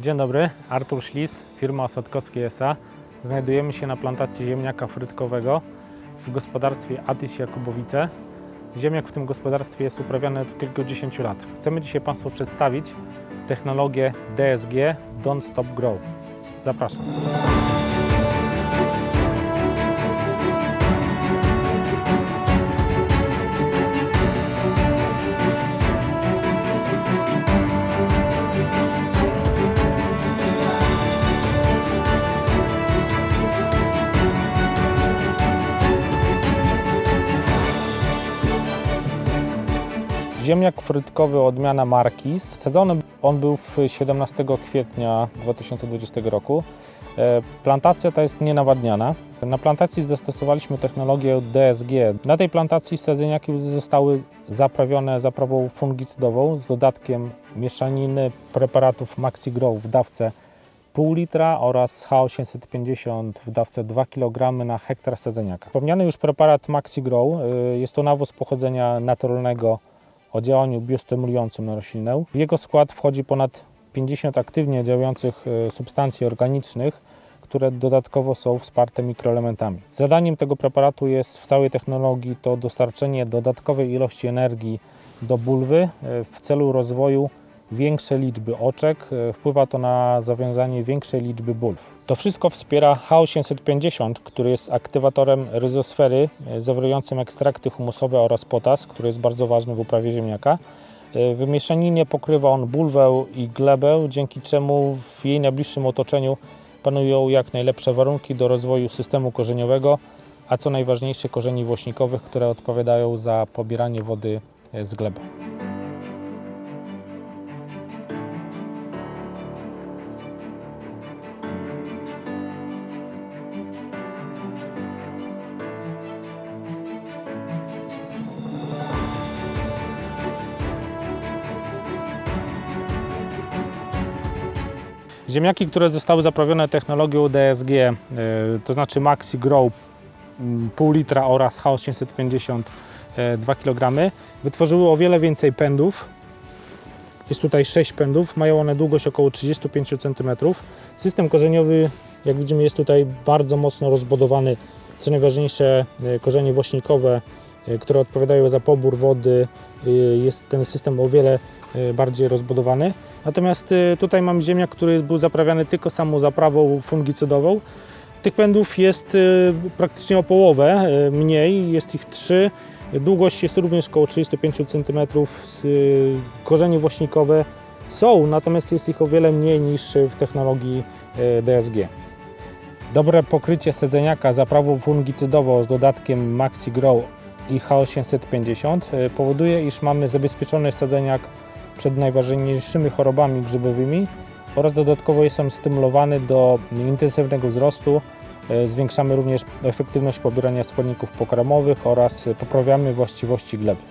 Dzień dobry, Artur Ślis, firma Osadkowski S.A. Znajdujemy się na plantacji ziemniaka frytkowego w gospodarstwie Atis Jakubowice. Ziemniak w tym gospodarstwie jest uprawiany od kilkudziesięciu lat. Chcemy dzisiaj Państwu przedstawić technologię DSG Don't Stop Grow. Zapraszam. Ziemniak frytkowy odmiana Markis. Sadzony on był w 17 kwietnia 2020 roku. E, Plantacja ta jest nienawadniana. Na plantacji zastosowaliśmy technologię DSG. Na tej plantacji sadzeniaki zostały zaprawione zaprawą fungicydową z dodatkiem mieszaniny preparatów MaxiGrow w dawce pół litra oraz H850 w dawce 2 kg na hektar sadzeniaka. Wspomniany już preparat MaxiGrow y, jest to nawóz pochodzenia naturalnego o działaniu biostymulującym na roślinę. W jego skład wchodzi ponad 50 aktywnie działających y, substancji organicznych, które dodatkowo są wsparte mikroelementami. Zadaniem tego preparatu jest w całej technologii to dostarczenie dodatkowej ilości energii do bulwy y, w celu rozwoju większej liczby oczek. Y, Wpływa to na zawiązanie większej liczby bulw. To wszystko wspiera H850, który jest aktywatorem ryzosfery y, zawierającym ekstrakty humusowe oraz potas, który jest bardzo ważny w uprawie ziemniaka. Y, W mieszaninie pokrywa on bulwę i glebę, dzięki czemu w jej najbliższym otoczeniu panują jak najlepsze warunki do rozwoju systemu korzeniowego, a co najważniejsze korzeni włośnikowych, które odpowiadają za pobieranie wody z gleby. Ziemniaki, które zostały zaprawione technologią DSG, y, to znaczy Maxi Grow mm, pół litra oraz H850 y, 2 kg, wytworzyły o wiele więcej pędów. Jest tutaj 6 pędów, mają one długość około 35 cm. System korzeniowy, jak widzimy, jest tutaj bardzo mocno rozbudowany. Co najważniejsze, y, korzenie włośnikowe, y, które odpowiadają za pobór wody, jest ten system o wiele bardziej rozbudowany. Natomiast y, tutaj mam ziemniak, który był zaprawiany tylko samą zaprawą fungicydową. Tych pędów jest y, praktycznie o połowę y, mniej, jest ich trzy. Długość jest również około 35 cm. Korzenie włośnikowe są, natomiast jest ich o wiele mniej niż w technologii DSG. Dobre pokrycie sadzeniaka zaprawą fungicydową z dodatkiem Maxi Grow i H850 y, powoduje, iż mamy zabezpieczony sadzeniak przed najważniejszymi chorobami grzybowymi oraz dodatkowo jest on stymulowany do intensywnego wzrostu. E, Zwiększamy również efektywność pobierania składników pokarmowych oraz poprawiamy właściwości gleby.